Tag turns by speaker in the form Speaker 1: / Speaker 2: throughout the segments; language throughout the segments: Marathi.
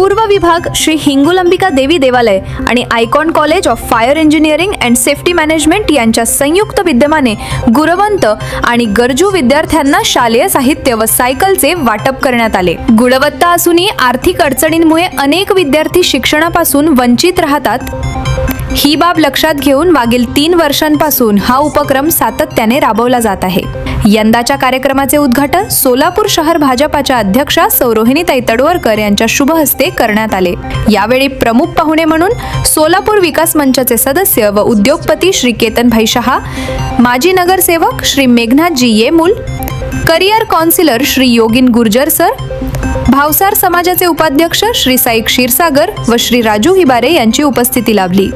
Speaker 1: पूर्व विभाग श्री हिंगुलंबिका देवी देवालय आणि icon college of fire engineering and safety management यांच्या संयुक्त विद्यमाने गुणवंत आणि गरजू विद्यार्थ्यांना शालेय साहित्य व सायकलचे वाटप करण्यात आले. गुणवत्ता असूनही आर्थिक अडचणींमुळे अनेक विद्यार्थी शिक्षणापासून वंचित राहतात. ही बाब लक्षात घेऊन मागील तीन वर्षांपासून हा उपक्रम सातत्याने राबवला जात आहे. यंदाच्या कार्यक्रमाचे उद्घाटन सोलापूर शहर भाजपाच्या अध्यक्षा सौरोहिणीताई तडवरकर यांच्या शुभ हस्ते करण्यात आले. यावेळी प्रमुख पाहुणे म्हणून सोलापूर विकास मंचाचे सदस्य व उद्योगपती श्री केतनभाई शहा माजी नगरसेवक Shri Meghnathji Yemul career counsellor Shri Yogin Gurjar sir Bhavsar समाजाचे उपाध्यक्ष श्री साई क्षीरसागर व श्री राजू हिबारे यांची उपस्थिती लाभली.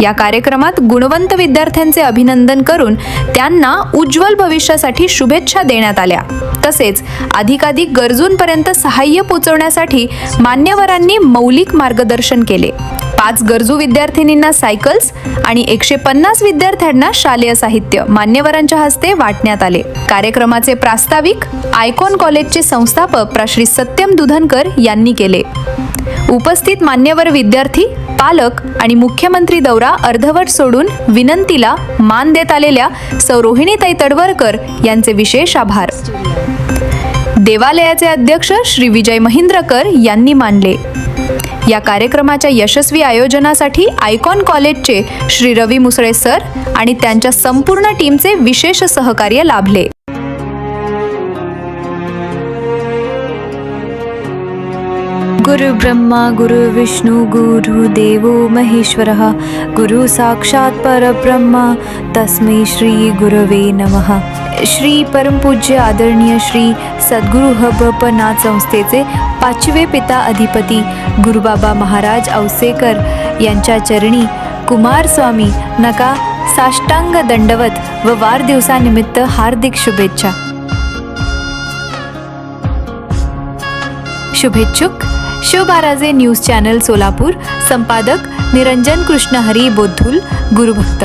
Speaker 1: या कार्यक्रमात गुणवंत विद्यार्थ्यांचे अभिनंदन करून त्यांना उज्ज्वल भविष्यासाठी शुभेच्छा देण्यात आल्या. तसेच अधिकाधिक गरजूंपर्यंत सहाय्य पोचवण्यासाठी मान्यवरांनी मौलिक मार्गदर्शन केले. पाच गरजू विद्यार्थिनींना सायकल्स आणि एकशे पन्नास विद्यार्थ्यांना शालेय साहित्य मान्यवरांच्या हस्ते वाटण्यात आले. कार्यक्रमाचे प्रास्ताविक आयकॉन कॉलेजचे संस्थापक प्राश्री सत्यम दुधनकर यांनी केले. उपस्थित मान्यवर विद्यार्थी पालक आणि मुख्यमंत्री दौरा अर्धवट सोडून विनंतीला मान देत आलेल्या सौरोहिणीताई तडवरकर यांचे विशेष आभार. देवालयाचे अध्यक्ष श्री विजय महिंद्रकर यांनी मानले. या कार्यक्रमाच्या यशस्वी आयोजनासाठी आयकॉन कॉलेजचे श्री रवी मुसळे सर आणि त्यांच्या संपूर्ण टीमचे विशेष सहकार्य लाभले. गुरु ब्रह्मा गुरु विष्णु गुरु देवो महेश्वरः। गुरु साक्षात् परब्रह्मा। तस्मै श्री गुरवे नमः। श्री परमपूज्य आदरणीय श्री सद्गुरु हबपनाथ संस्थेचे पाचवे पिता अधिपती गुरुबाबा महाराज औसेकर यांच्या चरणी कुमारस्वामी नका साष्टांग दंडवत व वाढदिवसानिमित्त हार्दिक शुभेच्छा। शुभेच्छुक। शिवबाराजे न्यूज चॅनल सोलापूर संपादक निरंजन कृष्णहरी बोधुल बोद्धुल गुरुभक्त.